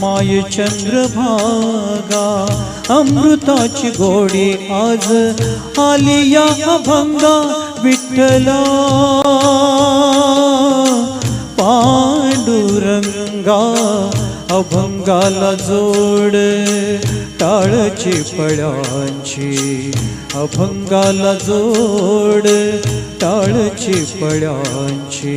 माय चंद्रभागा अमृताची गोडी आज आली या अभंगा विठ्ठला. पांडुरंगा अभंगाला जोड टाळची पळ्यांची अभंगाला जोड टाळची पळ्यांची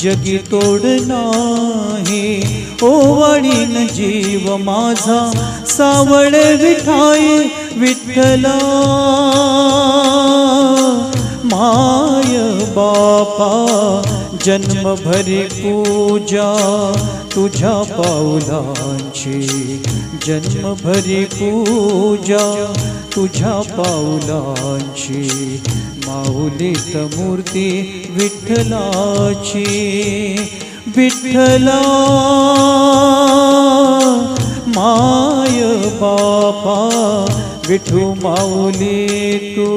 जगी तोड नाही ओवाळीन जीव माझा सावळ विठाई विठ्ठला. माय बापा जन्मभरी पूजा तुझ्या पाऊलांची जन्मभरी पूजा तुझ्या पाऊलांची माऊलीत मूर्ती विठ्ठलाची. विठ्ठला माय बापा विठू माऊली तू.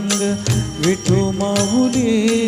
विठू माऊली